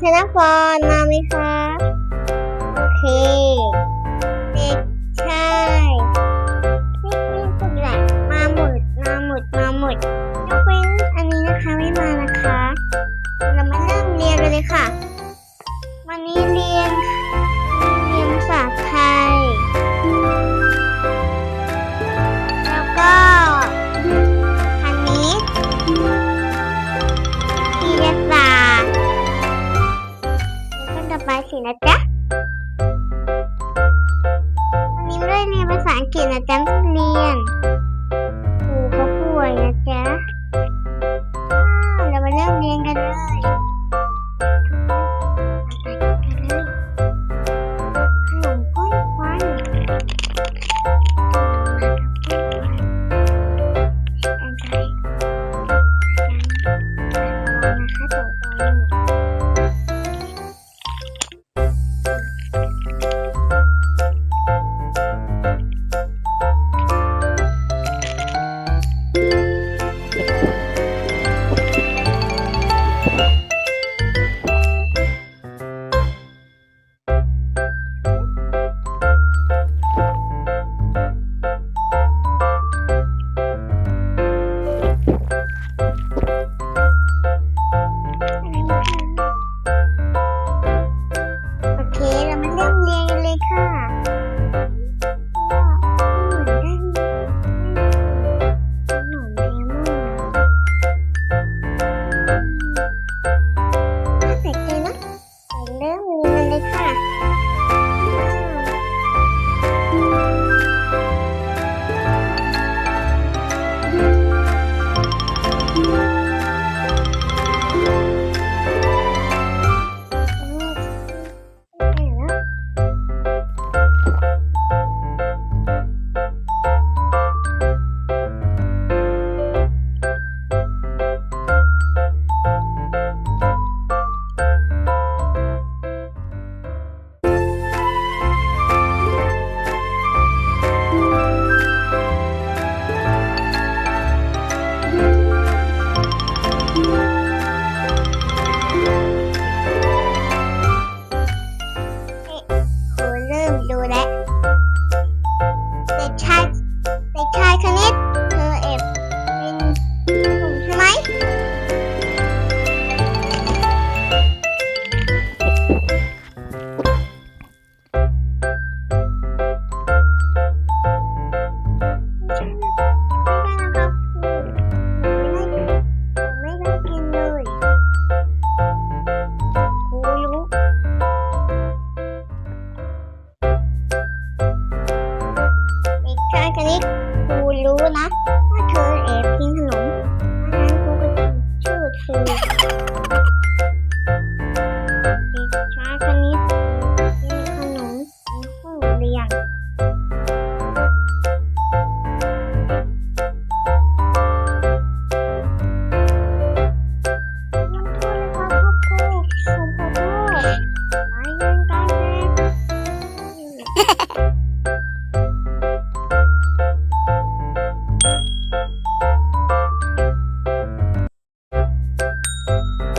ธนพรมาไหมคะ โอเค นะจ๊ะ วันนี้ไม่เรียนภาษาอังกฤษนะจ๊ะเรียนครูเขาป่วยนะจ๊ะ Bye. ไม่ได้กินเลยกูรู้ เด็กชายคนนี้กูรู้นะว่าเธอ Thank you.